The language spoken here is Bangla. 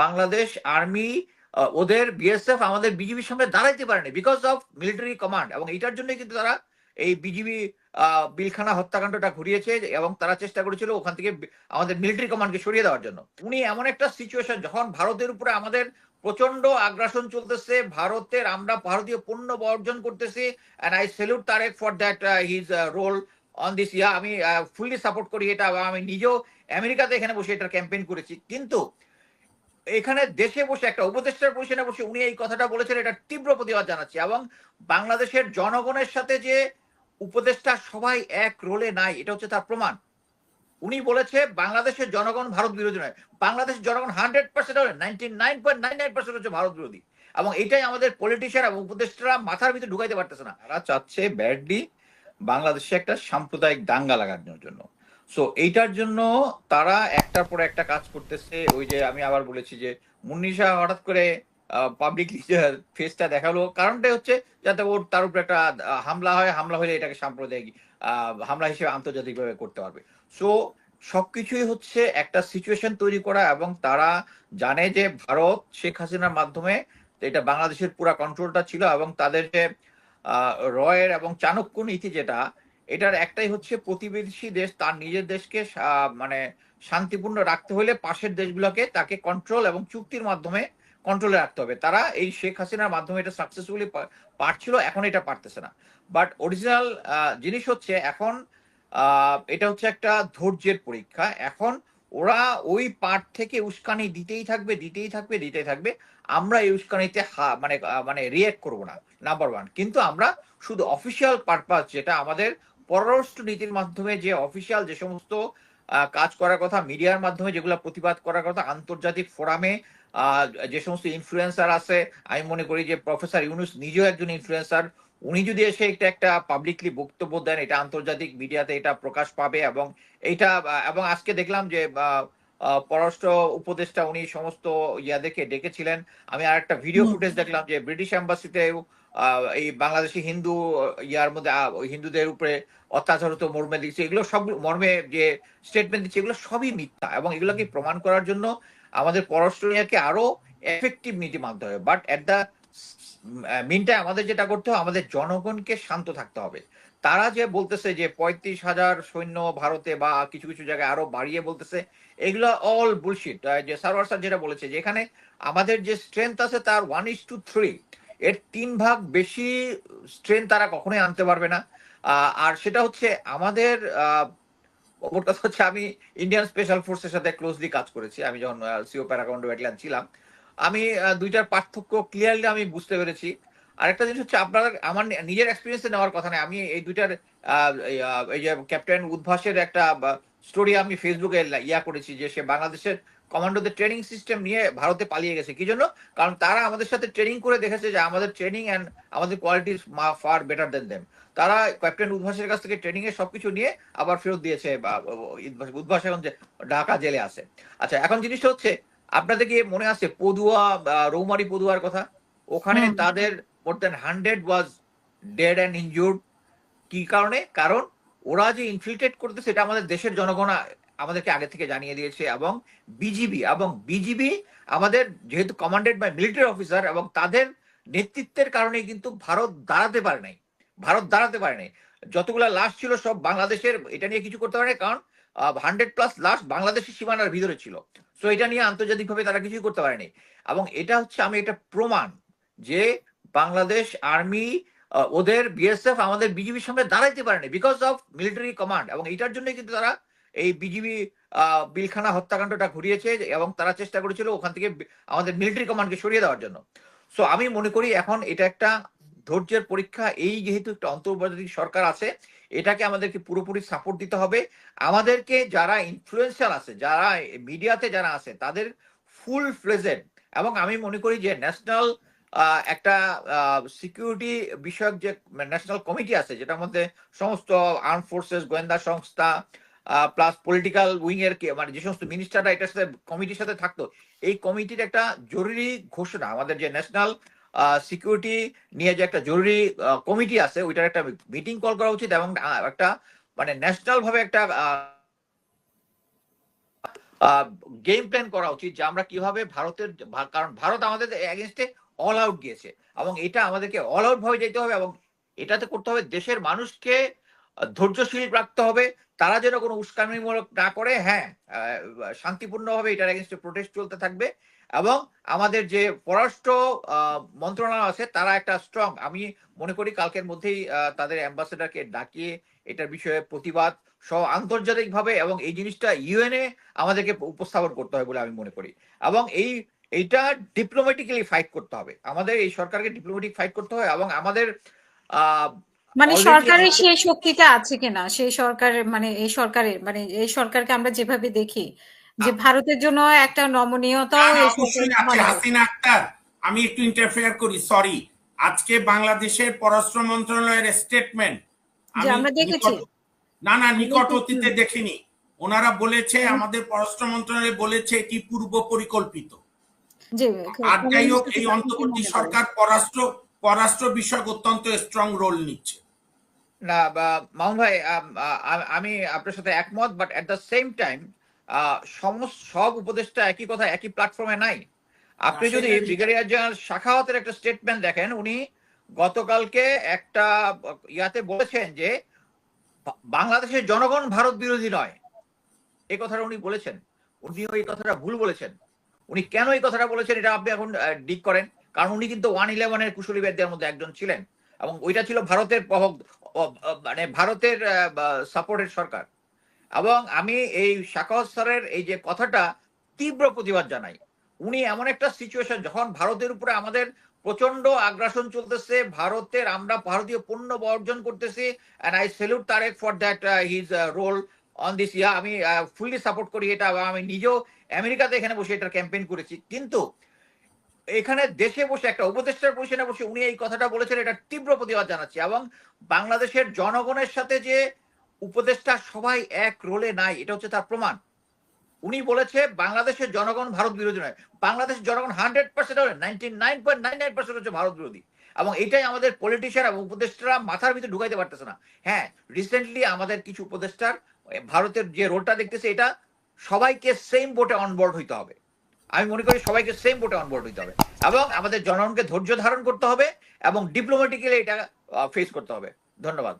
বাংলাদেশ, আর্মি ওদের বিএসএফ আমাদের বিজিবির সামনে দাঁড়াইতে পারেনি বিকজ অফ মিলিটারি কমান্ড এবং এটার জন্য কিন্তু তারা এই বিজিবি বিলখানা হত্যাকাণ্ডটা ঘুরিয়েছে এবং তারা চেষ্টা করেছিল ওখান থেকে আমাদের মিলিটারি কমান্ডকে সরিয়ে দেওয়ার জন্য। উনি এমন একটা সিচুয়েশন যখন ভারতের উপরে আমাদের প্রচণ্ড আগ্রাসন চলতেছে, ভারতের আমরা ভারতীয় পণ্য বর্জন করতেছি and I salute Tarique for that his role on this yeah আমি ফুললি সাপোর্ট করি এটা আমি নিজেও আমেরিকাতে এখানে বসে এটা ক্যাম্পেইন করেছি। কিন্তু এখানে দেশে বসে, একটা উপদেষ্টার পজিশনে বসে উনি এই কথাটা বলেছেন, এটা তীব্র প্রতিবাদ জানাচ্ছি। এবং বাংলাদেশের জনগণের সাথে যে উপদেষ্টা সবাই এক রোলে নাই, এটা হচ্ছে তার প্রমাণ। উনি বলেছে, বাংলাদেশের জনগণ ভারত বিরোধী নয়। বাংলাদেশের জনগণ hundred percent ninety nine point nine nine percent হচ্ছে ভারত বিরোধী। এবং এটাই আমাদের পলিটিশিয়ান এবং উপদেষ্টারা মাথার ভিতরে ঢুকাইতে পারতেছে না। তারা চাচ্ছে ব্যাডলি বাংলাদেশে একটা সাম্প্রদায়িক দাঙ্গা লাগানোর জন্য। সো এইটার জন্য তারা একটার পর একটা কাজ করতেছে। ওই যে আমি আবার বলেছি যে মুন্নিশা হঠাৎ করে পাবলিকলি ফেসটা দেখাল। কারণটাই হচ্ছে যাতে ওর তার উপর একটা হামলা হয়। হামলা হলে এটাকে সাম্প্রদায়িক হামলা হিসেবে আন্তর্জাতিকভাবে করতে পারবে। সো সবকিছুই হচ্ছে একটা সিচুয়েশন তৈরি করা এবং তারা জানে যে ভারত, শেখ হাসিনার মাধ্যমে এটা বাংলাদেশের পুরা কন্ট্রোলটা ছিল এবং তাদের যে রয়ের এবং চাণক্য নীতি যেটা এটার একটাই হচ্ছে প্রতিবেশী দেশ, তার নিজের দেশকে মানে শান্তিপূর্ণ রাখতে হলে পাশের দেশগুলোকে তাকে কন্ট্রোল এবং চুক্তির মাধ্যমে কন্ট্রোলে রাখতে হবে। তারা এই শেখ হাসিনার মাধ্যমে এটা সাকসেসফুলি পারছিল, এখন এটা পারতেছে না। বাট অরিজিনাল জিনিস হচ্ছে এখন এটা হচ্ছে একটা ধৈর্যের পরীক্ষা। এখন ওরা ওই পার্ট থেকে উস্কানি দিতেই থাকবে দিতেই থাকবে দিতেই থাকবে। আমরা এই উস্কানিতে হা- মানে মানে রিয়েক্ট করব না নাম্বার ওয়ান কিন্তু আমরা শুধু অফিসিয়াল পারপাস যেটা আমাদের পররাষ্ট্র নীতির মাধ্যমে যে অফিসিয়াল যে সমস্ত কাজ করার কথা মিডিয়ার মাধ্যমে যেগুলো প্রতিবাদ করার কথা আন্তর্জাতিক ফোরামে যে সমস্ত ইনফ্লুয়েন্সার আছে আমি মনে করি যে প্রফেসর ইউনুস নিজেও একজন ইনফ্লুয়েন্সার উনি যদি এসে একটা একটা পাবলিকলি বক্তব্য দেন এটা আন্তর্জাতিক মিডিয়াতে এটা প্রকাশ পাবে এবং এইটা আহ, এবং আজকে দেখলাম যে পররাষ্ট্র উপদেষ্টা উনি সমস্ত ইয়াদেরকে ডেকেছিলেন। আমি আর একটা ভিডিও ফুটেজ দেখলাম যে ব্রিটিশ এম্বাসিতে এই বাংলাদেশি হিন্দু ইয়ার মধ্যে ওই হিন্দুদের উপরে অত্যাচার হতো মর্মে দিচ্ছে এগুলো সব মর্মে যে স্টেটমেন্ট দিচ্ছে এগুলো সবই মিথ্যা এবং এগুলোকে প্রমাণ করার জন্য আমাদের পররাষ্ট্র নীতিকে আরও এফেক্টিভ নীতি মানতে হবে। বাট এট দ্য মিনটাই আমাদের যেটা করতে হবে আমাদের জনগণকে শান্ত থাকতে হবে। তারা যে বলতেছে যে পঁয়ত্রিশ হাজার সৈন্য ভারতে বা কিছু কিছু জায়গায় আরও বাড়িয়ে বলতেছে এগুলো অল বুলশিট যে সারওয়ার স্যার যেটা বলেছে যে এখানে আমাদের যে স্ট্রেংথ আছে তার ওয়ান ইস টু থ্রি এর তিন ভাগ বেশি স্ট্রেংথ তারা কখনোই আনতে পারবে না। আর সেটা হচ্ছে আমাদের ওর কথা হচ্ছে আমি ইন্ডিয়ান স্পেশাল ফোর্সের সাথে ক্লোজলি কাজ করেছি। আমি যখন সিও প্যারাকাউন্ড ব্যাটালিয়ান ছিলাম আমি দুইটার পার্থক্য ক্লিয়ারলি আমি বুঝতে পেরেছি। আরেকটা জিনিস হচ্ছে আপনার আমার নিজের এক্সপিরিয়েন্সে নেওয়ার কথা নয়। আমি এই দুইটার এই, যে ক্যাপ্টেন উদ্ভাসের একটা স্টোরি আমি ফেসবুকে ইয়া করেছি যে সে বাংলাদেশের কমান্ডোদের ট্রেনিং সিস্টেম নিয়ে ভারতে পালিয়ে গেছে। কি জন্য? কারণ তারা আমাদের সাথে ট্রেনিং করে দেখেছে যে আমাদের ট্রেনিং অ্যান্ড আমাদের quality far better than them তারা ক্যাপ্টেন উদ্ভাসের কাছ থেকে ট্রেনিং এর সবকিছু নিয়ে আবার ফেরত দিয়েছে বা উদ্ভাস- এখন যে ঢাকা জেলে আছে। আচ্ছা এখন জিনিসটা হচ্ছে আপনাদের কি মনে আছে পদুয়া রৌমারি পদুয়ার কথা? ওখানে তাদের more than hundred was dead and injured কি কারণে? কারণ ওরা যে ইনফিল্ট্রেট করতেছে এটা আমাদের দেশের জনগণ আমাদেরকে আগে থেকে জানিয়ে দিয়েছে এবং বিজিবি এবং বিজিবি আমাদের যেহেতু কমান্ডেড বাই মিলিটারি অফিসার এবং তাদের নেতৃত্বের কারণে কিন্তু ভারত দাঁড়াতে পারে নাই। ভারত দাঁড়াতে পারে নাই। যতগুলা লাশ ছিল সব বাংলাদেশের, এটা নিয়ে কিছু করতে পারে কারণ হান্ড্রেড প্লাস লাশ বাংলাদেশের সীমানার ভিতরে ছিল। তো এটা নিয়ে আন্তর্জাতিকভাবে তারা কিছুই করতে পারেনি। এবং এটা হচ্ছে আমি এটা প্রমাণ যে বাংলাদেশ আর্মি ওদের বিএসএফ আমাদের বিজিবির সামনে দাঁড়াইতে পারেনি বিকজ অফ মিলিটারি কমান্ড এবং এটার জন্যই কিন্তু তারা এই বিজিবি বিলখানা হত্যাকাণ্ডটা ঘুরিয়েছে এবং তারা চেষ্টা করেছিল ওখান থেকে আমাদের মিলিটারি কমান্ডকে সরিয়ে দেওয়ার জন্য। সো আমি মনে করি এখন এটা একটা ধৈর্যের পরীক্ষা। এই যেহেতু একটা অন্তর্বর্তী সরকার আছে, এটাকে আমাদেরকে পুরোপুরি সাপোর্ট দিতে হবে। আমাদেরকে যারা ইনফ্লুয়েন্সার আছে, যারা মিডিয়াতে যারা আছে, তাদের ফুল ফ্লেজেড এবং আমি মনে করি যে ন্যাশনাল একটা সিকিউরিটি বিষয়ক যে ন্যাশনাল কমিটি আছে, যেটার মধ্যে সমস্ত আর্ম ফোর্সেস গোয়েন্দা সংস্থা প্লাস পলিটিক্যাল উইং এর মানে যে সমস্ত মিনিস্টাররা এটার সাথে কমিটির সাথে থাকতো, এই কমিটির একটা জরুরি ঘোষণা, আমাদের যে ন্যাশনাল সিকিউরিটি নিয়ে যে একটা জরুরি কমিটি আছে, ওইটার একটা মিটিং কল করা উচিত এবং একটা মানে ন্যাশনাল ভাবে একটা গেম প্ল্যান করা উচিত যে আমরা কীভাবে ভারতের কারণ ভারত আমাদের এগেনস্টে অল আউট গিয়েছে এবং এটা আমাদেরকে অল আউট ভাবে যেতে হবে এবং এটাতে করতে হবে দেশের মানুষকে ধৈর্যশীল রাখতে হবে, তারা যেন কোনো উস্কানিমূলক না করে হ্যাঁ শান্তিপূর্ণভাবে এটার এগেনস্টে প্রোটেস্ট চলতে থাকবে এবং আমাদের যে পররাষ্ট্র মন্ত্রণালয় আছে, তারা একটা স্ট্রং আমি মনে করি কালকের মধ্যেই তাদের অ্যাম্বাসেডারকে ডাকিয়ে এটার বিষয়ে প্রতিবাদ সহ আন্তর্জাতিকভাবে এবং এই জিনিসটা ইউএনএ আমাদেরকে উপস্থাপন করতে হবে বলে আমি মনে করি এবং এই, এইটা ডিপ্লোম্যাটিক্যালি ফাইট করতে হবে। আমাদের এই সরকারকে ডিপ্লোম্যাটিক ফাইট করতে হবে এবং আমাদের মানে সরকারের সেই শক্তিটা আছে কিনা? সেই সরকারের মানে এই সরকারের মানে এই সরকারকে আমরা যেভাবে দেখি যে ভারতের জন্য একটা নমনীয়তাও হ্যাঁ, মানে হাসিনা আক্তার আমি একটু ইন্টারফেয়ার করি সরি আজকে বাংলাদেশের পররাষ্ট্র মন্ত্রণালয়ের স্টেটমেন্ট আমরা দেখেছি। না না নিকট অতীতে দেখিনি। ওনারা বলেছে আমাদের পররাষ্ট্র মন্ত্রণালয় বলেছে এটি পূর্ব পরিকল্পিত। আর যাই হোক এই অন্তর্বর্তী সরকার পররাষ্ট্র পররাষ্ট্র বিষয়ক অত্যন্ত স্ট্রং রোল নিচ্ছে। না মামুন ভাই আম, আপনার সাথে একমত বাট দ্য সেম টাইম সমস্ত সব উপদেষ্টা একই কথা একই প্ল্যাটফর্মে নাই। আপনি যদি ব্রিগেডিয়ার জেনারেল শাখাওয়াতের একটা স্টেটমেন্ট দেখেন উনি গতকালকে একটা ইয়াতে বলেছেন যে বাংলাদেশের জনগণ ভারত বিরোধী নয়। এই কথাটা উনি বলেছেন। উনি এই কথাটা ভুল বলেছেন। উনি কেন এই কথাটা বলেছেন এটা আপনি এখন ডিক করেন। কারণ উনি কিন্তু ওয়ান ইলেভেনের কুশলী বেদদের মধ্যে একজন ছিলেন। এবং ওইটা ছিল ভারতের মানে ভারতের সাপোর্টের সরকার। এবং আমি এই শাখাওয়াত স্যারের এই যে কথাটা তীব্র প্রতিবাদ জানাই। উনি এমন একটা সিচুয়েশন যখন ভারতের উপরে আমাদের প্রচণ্ড আগ্রাসন চলতেছে, ভারতের আমরা ভারতীয় পণ্য বর্জন করতেছি and I salute Tarique for that his role on this yeah আমি ফুললি সাপোর্ট করি এটা আমি নিজেও আমেরিকাতে এখানে বসে এটা ক্যাম্পেইন করেছি। কিন্তু এখানে দেশে বসে, একটা উপদেষ্টার পজিশনে বসে উনি এই কথাটা বলেছেন, এটা তীব্র প্রতিবাদ জানাচ্ছি। এবং বাংলাদেশের জনগণের সাথে যে উপদেষ্টা সবাই এক রোলে নাই, এটা হচ্ছে তার প্রমাণ। উনি বলেছে, বাংলাদেশের জনগণ ভারত বিরোধী নয়। বাংলাদেশের জনগণ hundred percent ninety nine point nine nine হচ্ছে ভারত বিরোধী। এবং এটাই আমাদের পলিটিশিয়ান এবং উপদেষ্টারা মাথার ভিতরে ঢুকাইতে পারতেছে না। হ্যাঁ রিসেন্টলি আমাদের কিছু উপদেষ্টার, ভারতের যে রোলটা দেখতেছে, এটা সবাইকে সেম বোটে অনবোর্ড হইতে হবে। আমি মনে করি সবাইকে সেম বোটে অনবোর্ড হইতে হবে। এবং আমাদের জনগণকে ধৈর্য ধারণ করতে হবে এবং ডিপ্লোম্যাটিক্যালি এটা ফেস করতে হবে। ধন্যবাদ।